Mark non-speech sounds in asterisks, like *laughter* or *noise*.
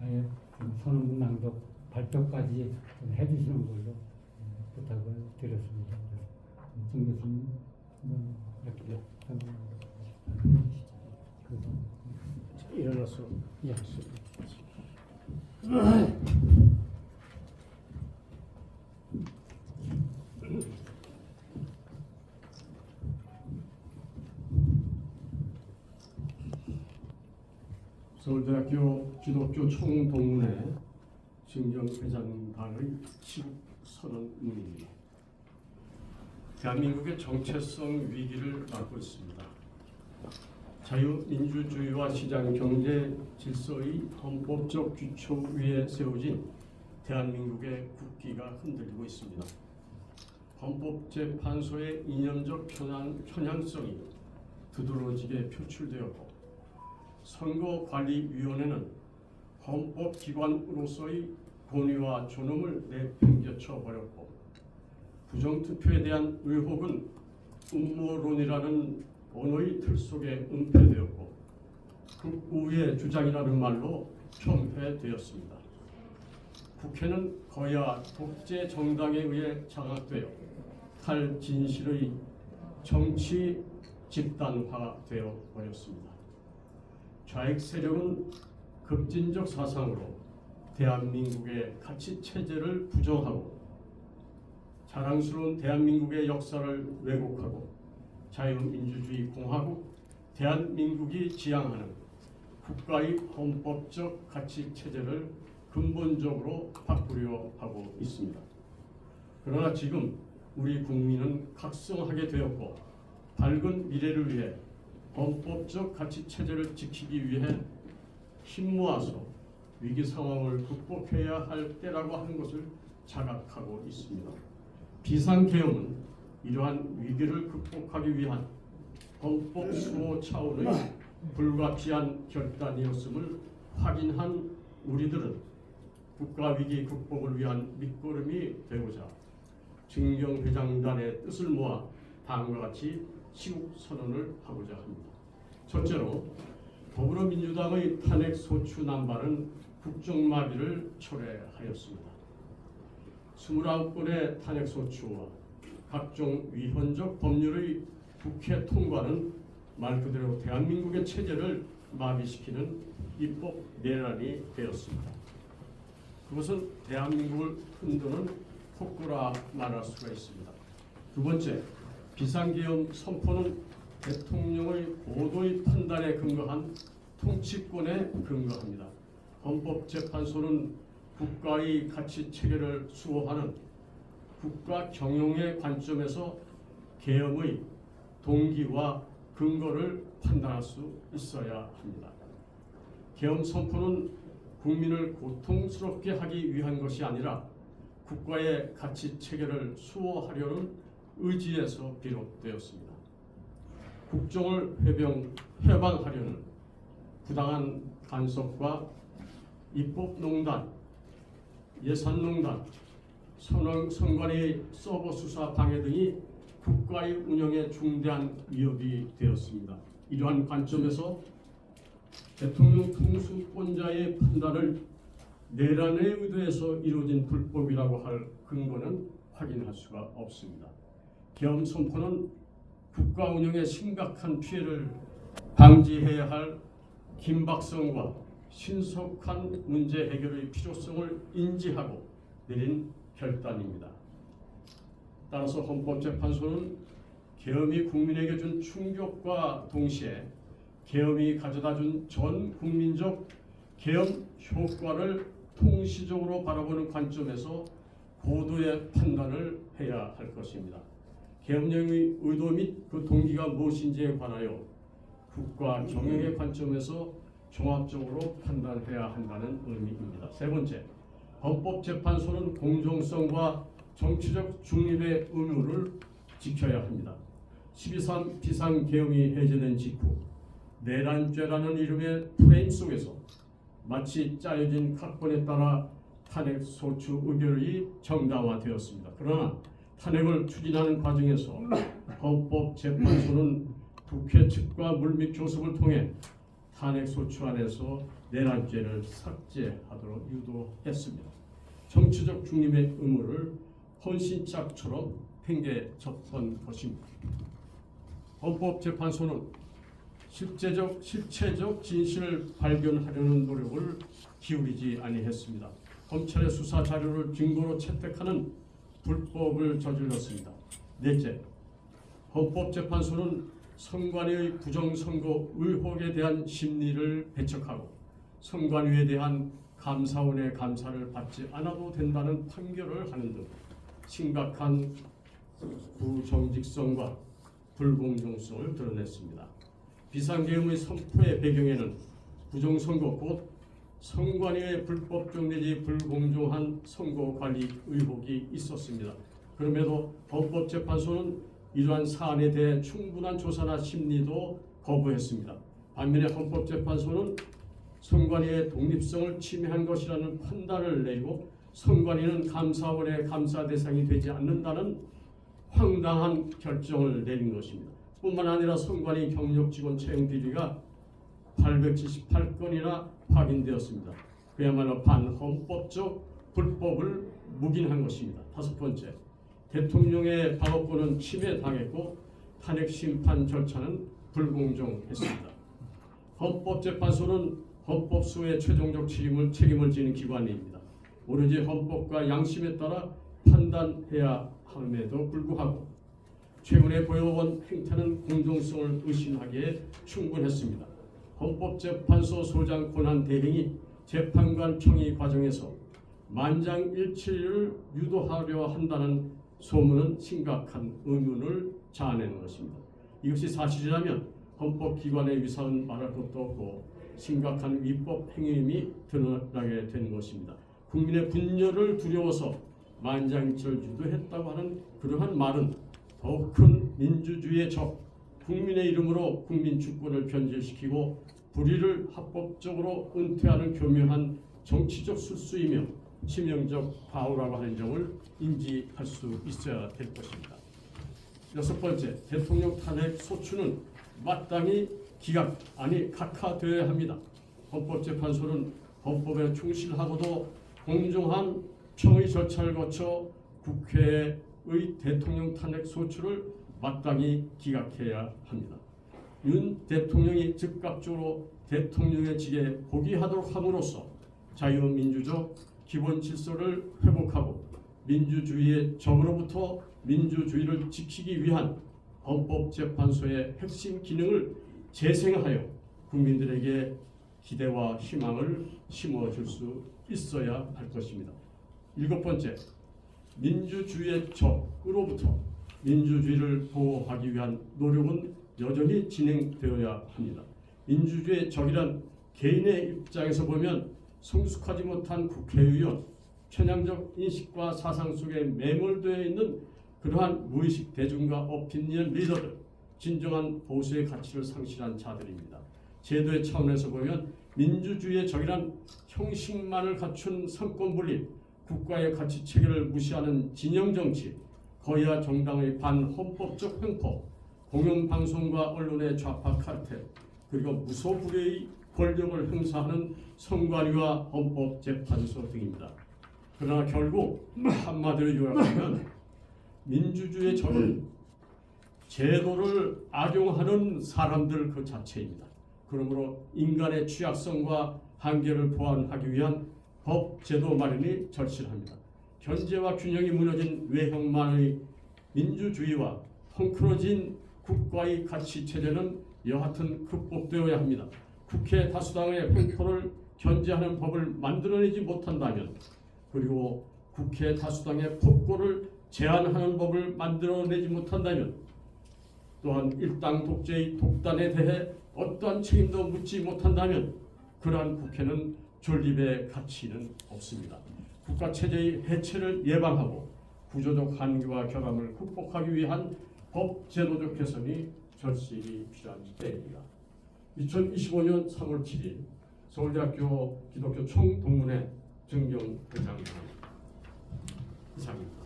아예 좀 선언문 낭독 발표까지 좀 해주시는 걸로 예, 부탁을 드렸습니다. 그래서 정 교수님 이렇게 일어나서 예. *clears throat* 서울대학교 기독교 총동문회 증정회장단의 선언문입니다. 대한민국의 정체성 위기를 맞고 있습니다. 자유민주주의와 시장 경제 질서의 헌법적 기초 위에 세워진 대한민국의 국기가 흔들리고 있습니다. 헌법재판소의 이념적 편향, 편향성이 두드러지게 표출되었고 선거관리위원회는 헌법기관으로서의 권위와 존엄을 내팽개쳐 버렸고 부정투표에 대한 의혹은 음모론이라는 언어의 틀 속에 은폐되었고 극우의 주장이라는 말로 평회되었습니다. 국회는 거야 독재 정당에 의해 장악되어 탈진실의 정치 집단화되어 버렸습니다. 좌익 세력은 급진적 사상으로 대한민국의 가치 체제를 부정하고 자랑스러운 대한민국의 역사를 왜곡하고 자유민주주의 공화국 대한민국이 지향하는 국가의 헌법적 가치 체제를 근본적으로 바꾸려 하고 있습니다. 그러나 지금 우리 국민은 각성하게 되었고 밝은 미래를 위해 헌법적 가치 체제를 지키기 위해 힘 모아서 위기 상황을 극복해야 할 때라고 하는 것을 자각하고 있습니다. 비상계엄은 이러한 위기를 극복하기 위한 헌법 수호 차원의 불가피한 결단이었음을 확인한 우리들은 국가 위기 극복을 위한 밑거름이 되고자 증경회장단의 뜻을 모아 다음과 같이 시국 선언을 하고자 합니다. 첫째로 더불어민주당의 탄핵 소추 남발은 국정마비를 초래하였습니다. 29건의 탄핵 소추와 각종 위헌적 법률의 국회 통과는 말 그대로 대한민국의 체제를 마비시키는 입법 내란이 되었습니다. 그것은 대한민국을 흔드는 폭구라 말할 수가 있습니다. 두 번째, 비상계엄 선포는 대통령의 고도의 판단에 근거한 통치권에 근거합니다. 헌법재판소는 국가의 가치 체계를 수호하는 국가 경영의 관점에서 계엄의 동기와 근거를 판단할 수 있어야 합니다. 계엄 선포는 국민을 고통스럽게 하기 위한 것이 아니라 국가의 가치 체계를 수호하려는 의지에서 비롯되었습니다. 국정을 회병, 해방하려는 부당한 간섭과 입법농단, 예산농단, 선언, 선관위 서버 수사 방해 등이 국가의 운영에 중대한 위협이 되었습니다. 이러한 관점에서 대통령 통수권자의 판단을 내란에 의도해서 이루어진 불법이라고 할 근거는 확인할 수가 없습니다. 계엄 선포는 국가 운영에 심각한 피해를 방지해야 할 긴박성과 신속한 문제 해결의 필요성을 인지하고 내린 결단입니다. 따라서 헌법재판소는 계엄이 국민에게 준 충격과 동시에 계엄이 가져다 준 전 국민적 계엄 효과를 통시적으로 바라보는 관점에서 고도의 판단을 해야 할 것입니다. 계엄령의 의도 및 그 동기가 무엇인지에 관하여 국가 경영의 관점에서 종합적으로 판단해야 한다는 의미입니다. 세 번째, 헌법재판소는 공정성과 정치적 중립의 의무를 지켜야 합니다. 12.3 비상계엄이 해제된 직후 내란죄라는 이름의 프레임 속에서 마치 짜여진 각본에 따라 탄핵 소추 의결이 정당화되었습니다. 그러나 탄핵을 추진하는 과정에서 헌법재판소는 국회 측과 물밑 교섭을 통해 탄핵소추 안에서 내란죄를 삭제하도록 유도했습니다. 정치적 중립의 의무를 헌신짝처럼 팽개쳤던 것입니다. 헌법재판소는 실제적 실체적 진실을 발견하려는 노력을 기울이지 아니했습니다. 검찰의 수사 자료를 증거로 채택하는 불법을 저질렀습니다. 넷째, 헌법재판소는 선관위의 부정선거 의혹에 대한 심리를 배척하고 선관위에 대한 감사원의 감사를 받지 않아도 된다는 판결을 하는 등 심각한 부정직성과 불공정성을 드러냈습니다. 비상계엄의 선포의 배경에는 부정선거 곧 선관위의 불법적 내지 불공정한 선거 관리 의혹이 있었습니다. 그럼에도 헌법재판소는 이러한 사안에 대해 충분한 조사나 심리도 거부했습니다. 반면에 헌법재판소는 선관위의 독립성을 침해한 것이라는 판단을 내리고 선관위는 감사원의 감사 대상이 되지 않는다는 황당한 결정을 내린 것입니다. 뿐만 아니라 선관위 경력 직원 채용 비리가 878건이나 확인되었습니다. 그야말로 반헌법적 불법을 묵인한 것입니다. 다섯 번째, 대통령의 방어권은 침해당했고 탄핵 심판 절차는 불공정했습니다. 헌법재판소는 헌법수의 최종적 책임을 책임을 지는 기관입니다. 오로지 헌법과 양심에 따라 판단해야 함에도 불구하고 최근에 보여온 행태는 공정성을 의심하기에 충분했습니다. 헌법재판소 소장 권한 대행이 재판관 청의 과정에서 만장일치를 유도하려 한다는 소문은 심각한 의문을 자아내는 것입니다. 이것이 사실이라면 헌법기관의 위상은 말할 것도 없고 심각한 위법 행위임이 드러나게 되는 것입니다. 국민의 분열을 두려워서 만장일치를 유도했다고 하는 그러한 말은 더욱 큰 민주주의의 적, 국민의 이름으로 국민 주권을 변질시키고 불의를 합법적으로 은퇴하는 교묘한 정치적 술수이며 치명적 바우라고 하는 점을 인지할 수 있어야 될 것입니다. 여섯 번째, 대통령 탄핵 소추는 마땅히 기각 아니 각하되어야 합니다. 헌법재판소는 헌법에 충실하고도 공정한 청의 절차를 거쳐 국회의 대통령 탄핵 소추를 마땅히 기각해야 합니다. 윤 대통령이 즉각적으로 대통령의 직에 복위하도록 함으로써 자유민주적 기본 질서를 회복하고 민주주의의 적으로부터 민주주의를 지키기 위한 헌법재판소의 핵심 기능을 재생하여 국민들에게 기대와 희망을 심어줄 수 있어야 할 것입니다. 일곱 번째, 민주주의의 적으로부터 민주주의를 보호하기 위한 노력은 여전히 진행되어야 합니다. 민주주의의 적이란 개인의 입장에서 보면 성숙하지 못한 국회의원, 편향적 인식과 사상 속에 매몰되어 있는 그러한 무의식 대중과 오피니언 리더들, 진정한 보수의 가치를 상실한 자들입니다. 제도의 차원에서 보면 민주주의의 적이란 형식만을 갖춘 성권 분립, 국가의 가치 체계를 무시하는 진영 정치, 거야 정당의 반헌법적 횡포, 공영방송과 언론의 좌파 카르텔, 그리고 무소불위의 권력을 행사하는 선관위와 헌법재판소 등입니다. 그러나 결국 한마디로 요약하면 민주주의의 적은 제도를 악용하는 사람들 그 자체입니다. 그러므로 인간의 취약성과 한계를 보완하기 위한 법 제도 마련이 절실합니다. 견제와 균형이 무너진 외형만의 민주주의와 헝클어진 국가의 가치 체제는 여하튼 극복되어야 합니다. 국회 다수당의 횡포를 견제하는 법을 만들어내지 못한다면 그리고 국회 다수당의 폭거를 제한하는 법을 만들어내지 못한다면 또한 일당 독재의 독단에 대해 어떠한 책임도 묻지 못한다면 그러한 국회는 존립의 가치는 없습니다. 국가 체제의 해체를 예방하고 구조적 한계와 결함을 극복하기 위한 법 제도적 개선이 절실히 필요한 때입니다. 2025년 3월 7일 서울대학교 기독교 총동문회 정경회장 이상입니다.